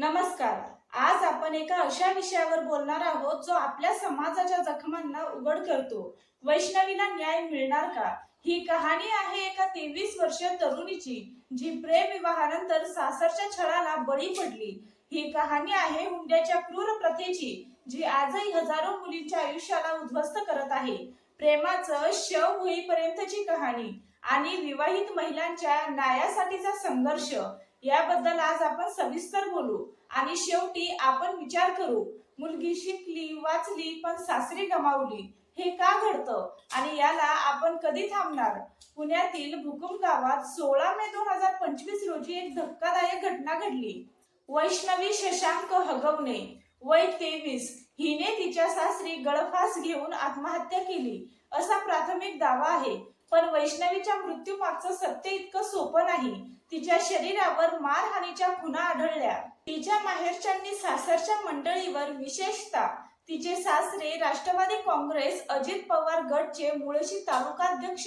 नमस्कार. आज आपण एका अशा विषयावर बोलणार आहोत जो आपल्या समाजाच्या जखमांना उघड करतो. वैष्णवीला न्याय मिळणार का? ही कहाणी आहे एका तेवीस वर्षीय तरुणीची जी प्रेम विवाहानंतर सासरच्या छळाला बळी पडली. ही कहाणी आहे हुंड्याच्या क्रूर प्रथेची जी आजही हजारो मुलींच्या आयुष्याला उद्ध्वस्त करत आहे. प्रेमाचं शव होईपर्यंतची कहाणी आणि विवाहित महिलांच्या न्यायासाठीचा संघर्ष याबद्दल आज आपण सविस्तर बोलू. आणि शेवटी आपण विचार करू मुलगी शिकली वाचली पण सासरी गमावली हे का घडतं? आणि याला आपण कधी थांबणार? पुण्यातील भुकुम गावात सोळा मे दोन हजार पंचवीस रोजी एक धक्कादायक घटना घडली. वैष्णवी शशांक हगवणे वय तेवीस हिने तिच्या सासरी गळफास घेऊन आत्महत्या केली असा प्राथमिक दावा आहे. पण वैष्णवीच्या मृत्यू मागचं सत्य इतकं सोपं नाही. तिच्या शरीरावर मारहाणीच्या खुणा आढळल्या. तिच्या माहेरच्यांनी सासरच्या मंडळीवर विशेषतः तिचे सासरे राष्ट्रवादी काँग्रेस अजित पवार गटचे मुळशी तालुकाध्यक्ष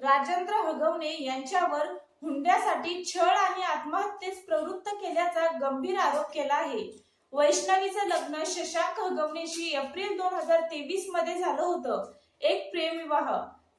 राजेंद्र हगवणे यांच्यावर हुंड्यासाठी छळ आणि आत्महत्येस प्रवृत्त केल्याचा गंभीर आरोप केला आहे. वैष्णवीचं लग्न शशांक हगवणेशी एप्रिल दोन हजार तेवीसमध्ये झालं होतं. एक प्रेमविवाह.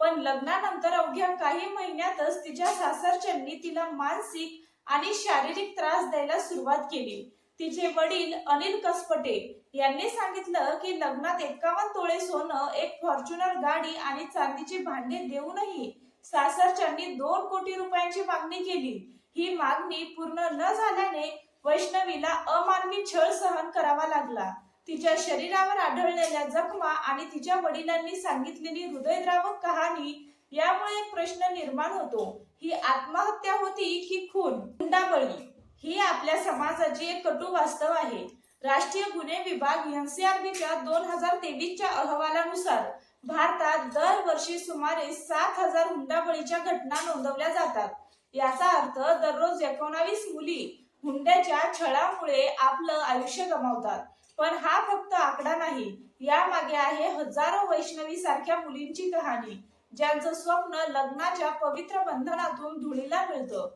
पण लग्नानंतर अवघ्या काही महिन्यातच तिच्या सासरच्यांनी तिला मानसिक आणि शारीरिक त्रास द्यायला सुरुवात केली. तिचे वडील अनिल कसपटे यांनी सांगितलं की लग्नात एक्कावन्न तोळे सोनं एक फॉर्च्युनर गाडी आणि चांदीची भांडे देऊनही सासरच्यांनी दोन कोटी रुपयांची मागणी केली. ही मागणी पूर्ण न झाल्याने वैष्णवीला अमानवी छळ सहन करावा लागला. तिच्या शरीरावर आढळलेल्या जखमा आणि तिच्या वडिलांनी सांगितलेली हृदयद्रावक कहाणी यामुळे एक प्रश्न निर्माण होतो. ही आत्महत्या होती की खून? हुंडाबळी. ही आपल्या समाजाची एक कटू वास्तव आहे. राष्ट्रीय गुन्हे विभाग एनसीआरबीच्या दोन हजार तेवीसच्या अहवालानुसार भारतात दरवर्षी सुमारे सात हजार हुंडाबळीच्या घटना नोंदवल्या जातात. याचा अर्थ दररोज एकोणावीस मुली हुंड्याच्या छळामुळे आपलं आयुष्य गमावतात. पण हा फक्त आकडा नाही यामागे आहे हजारो वैष्णवी सारख्या मुलींची कहाणी ज्यांचं स्वप्न लग्नाच्या पवित्र बंधनातून धुळीला मिळतं.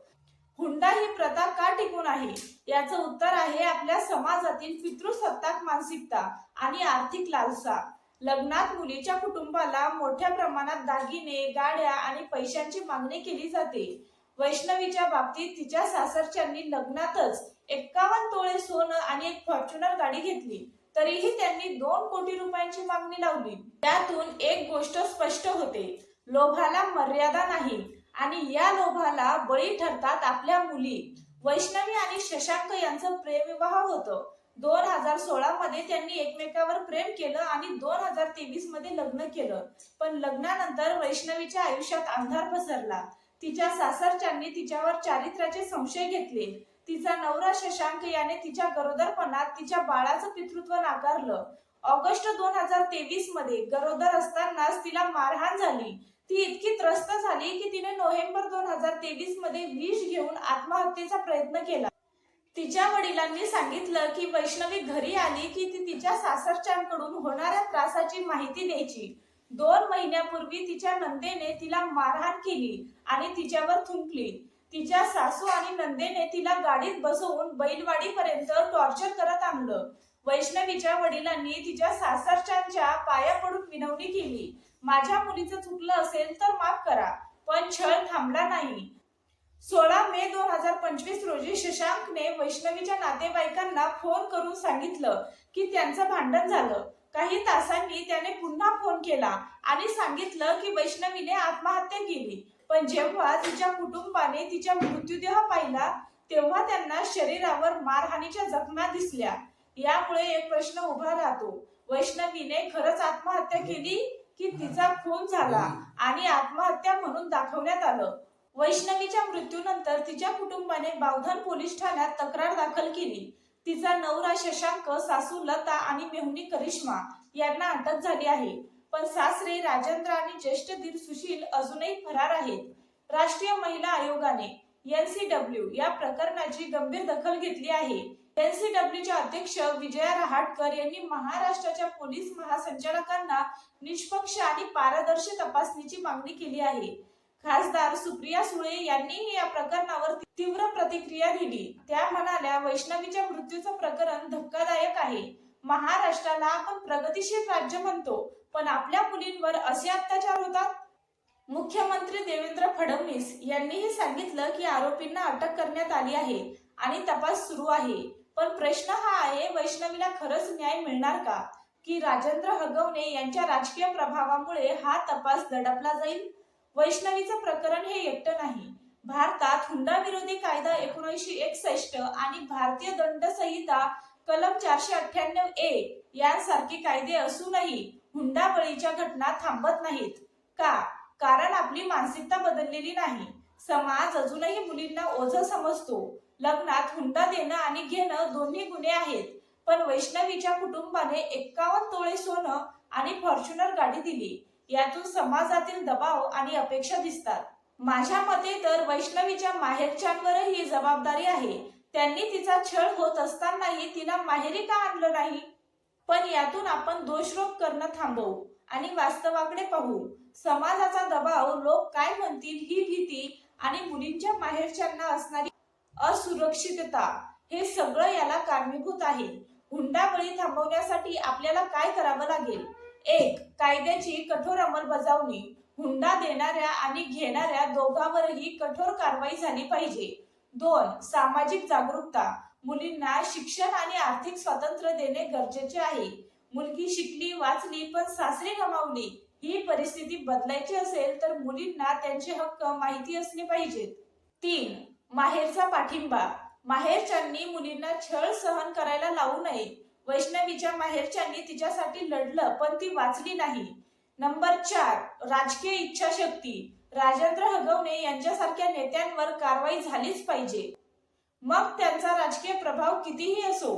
हुंडा ही प्रथा का टिकून आहे? याचं उत्तर आहे आपल्या समाजातील पितृसत्ताक मानसिकता आणि आर्थिक लालसा. लग्नात मुलीच्या कुटुंबाला मोठ्या प्रमाणात दागिने गाड्या आणि पैशांची मागणी केली जाते. वैष्णवीच्या बाबतीत तिच्या सासरच्यांनी लग्नातच एक्कावन्न तोळे सोनं आणि एक फॉर्च्युनर गाडी घेतली. तरीही त्यांनी दोन कोटी रुपयांची मागणी लावली. त्यातून एक गोष्ट स्पष्ट होते. लोभाला मर्यादा नाही आणि या लोभाला बळी ठरतात आपल्या मुली. वैष्णवी आणि शशांक यांचं प्रेमविवाह होतं. दोन हजार सोळा मध्ये त्यांनी एकमेकावर प्रेम केलं आणि दोन हजार तेवीसमध्ये लग्न केलं. पण लग्नानंतर वैष्णवीच्या आयुष्यात अंधार पसरला. तिच्या सासरच्यांनी तिच्यावर चारित्र्याचे संशय घेतले. तिचा नवरा शशांक याने तिच्या गरोदरपणात तिच्या बाळाचं पितृत्व नाकारलं. ऑगस्ट दोन हजार तेवीसमध्ये गरोदर असतानाच तिला मारहाण झाली. ती इतकी त्रस्त झाली की तिने नोव्हेंबर दोन हजार तेवीसमध्ये विष घेऊन आत्महत्येचा प्रयत्न केला. तिच्या वडिलांनी सांगितलं की वैष्णवी घरी आली की ती तिच्या सासरच्यांकडून होणाऱ्या त्रासाची माहिती द्यायची. दोन महिन्यापूर्वी तिच्या नंदेने तिला मारहाण केली आणि तिच्यावर थुंकली. तिच्या सासू आणि नंदेने तिला गाडीत बसवून बैलवाडीपर्यंत टॉर्चर करत आणलं. वैष्णवीच्या वडिलांनी तिच्या सासरच्यांच्या पाया पडून विनवणी केली माझ्या मुलीचं चुकलं असेल तर माफ करा पण छळ थांबला नाही. सोळा मे दोन हजार पंचवीस रोजी शशांकने वैष्णवीच्या नातेवाईकांना फोन करून सांगितलं की त्यांचं भांडण झालं. काही तासांनी त्याने पुन्हा फोन केला आणि सांगितलं की वैष्णवीने आत्महत्या केली. पण जेव्हा तिच्या कुटुंबाने तिच्या मृत्यूदेह पाहिला तेव्हा त्यांना शरीरावर मारहाणीच्या जखमा दिसल्या. यामुळे एक प्रश्न उभा राहतो. वैष्णवीने खरंच आत्महत्या केली की तिचा खून झाला आणि आत्महत्या म्हणून दाखवण्यात आलं? वैष्णवीच्या मृत्यूनंतर तिच्या कुटुंबाने बावधन पोलीस ठाण्यात तक्रार दाखल केली. तिचा नवरा शशांक सासू लता आणि मेहुणी करिश्मा यांना अटक झाली आहे. पण सासरे राजेंद्र आणि ज्येष्ठ दीर सुशील अजूनही फरार आहेत. राष्ट्रीय महिला आयोगाने एनसीडब्ल्यू या प्रकरणाची गंभीर दखल घेतली आहे. एनसीडब्ल्यूच्या अध्यक्ष विजया रहाटकर यांनी महाराष्ट्राच्या पोलीस महासंचालकांना निष्पक्ष आणि पारदर्शी तपासणीची मागणी केली आहे. खासदार सुप्रिया सुळे यांनीही या प्रकरणावर तीव्र प्रतिक्रिया दिली. त्या म्हणाल्या वैष्णवीच्या मृत्यूचं प्रकरण धक्कादायक आहे. महाराष्ट्राला आपण प्रगतीशील राज्य म्हणतो पण आपल्या मुलींवर असे अत्याचार होतात? मुख्यमंत्री देवेंद्र फडणवीस यांनीही सांगितलं की आरोपींना अटक करण्यात आली आहे आणि तपास सुरू आहे. पण प्रश्न हा आहे वैष्णवीला खरंच न्याय मिळणार का? की राजेंद्र हगवणे यांच्या राजकीय प्रभावामुळे हा तपास दडपला जाईल? वैष्णवीचं प्रकरण हे एकटं नाही. भारतात हुंडा विरोधी कायदा एकोणीसशे एकसष्ट आणि भारतीय दंड संहिता कलम चारशे अठ्ठ्याण्णव ए यांसारखे कायदे असूनही हुंडाबळीच्या घटना थांबत नाहीत. का? कारण आपली मानसिकता बदललेली नाही. समाज अजूनही मुलींना ओझ समजतो. लग्नात हुंडा देणं आणि घेणं दोन्ही गुन्हे आहेत. पण वैष्णवीच्या कुटुंबाने एक्कावन्न तोळे सोनं आणि फॉर्च्युनर गाडी दिली. यातून समाजातील दबाव आणि अपेक्षा दिसतात. माझ्या मते तर वैष्णवीच्या माहेरच्यांवरही जबाबदारी आहे. त्यांनी तिचा छळ होत असतानाही तिला माहेरी का आणलं नाही? पण यातून आपण दोषरोप करणं थांबवू आणि वास्तवाकडे पाहू. समाजाचा दबाव लोक काय म्हणतील ही भीती आणि मुलींच्या माहेरच्यांना असणारी असुरक्षितता हे सगळं याला कारणीभूत आहे. हुंडाबळी थांबवण्यासाठी आपल्याला काय करावं लागेल? एक कायद्याची कठोर अंमलबजावणी हुंडा देणाऱ्या आणि घेणाऱ्या दोघांवरही कठोर कारवाई झाली पाहिजे. दोन सामाजिक जागरूकता. मुलींना शिक्षण आणि आर्थिक स्वातंत्र्य देणे गरजेचे आहे. मुलगी शिकली वाचली पण सासरी गमावली. ही परिस्थिती बदलायची असेल तर मुलींना त्यांचे हक्क माहिती असले पाहिजेत. तीन माहेरचा पाठिंबा. माहेरच्यांनी मुलींना छळ सहन करायला लावू नये. वैष्णवीच्या माहेरच्यांनी तिच्यासाठी लढलं पण ती वाचली नाही. नंबर चार राजकीय इच्छाशक्ती. राजेंद्र हगवणे यांच्यासारख्या नेत्यांवर कारवाई झालीच पाहिजे. मग त्यांचा राजकीय प्रभाव कितीही असो.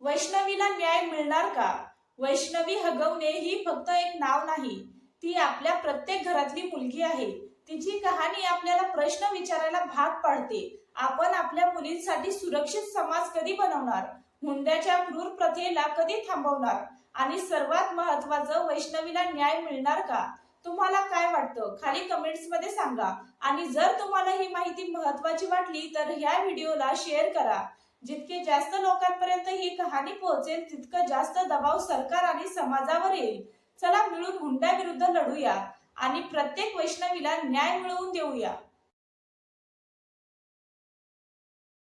वैष्णवीला न्याय मिळणार का? वैष्णवी हगवणे ही फक्त एक नाव नाही ती आपल्या प्रत्येक घरातली मुलगी आहे. तिची कहाणी आपल्याला प्रश्न विचारायला भाग पाडते. आपण आपल्या मुलींसाठी सुरक्षित समाज कधी बनवणार? हुंड्याच्या क्रूर प्रथेला कधी थांबवणार? आणि सर्वात महत्वाचं वैष्णवीला न्याय मिळणार का? तुम्हाला काय वाटतं? खाली कमेंट्समध्ये सांगा. आणि जर तुम्हाला ही माहिती महत्वाची वाटली तर ह्या व्हिडिओला शेअर करा. जितके जास्त लोकांपर्यंत ही कहाणी पोहोचेल तितकं जास्त दबाव सरकार आणि समाजावर येईल. चला मिळून हुंड्याविरुद्ध लढूया. आणि प्रत्येक वैष्णवीला न्याय मिळवून देऊया.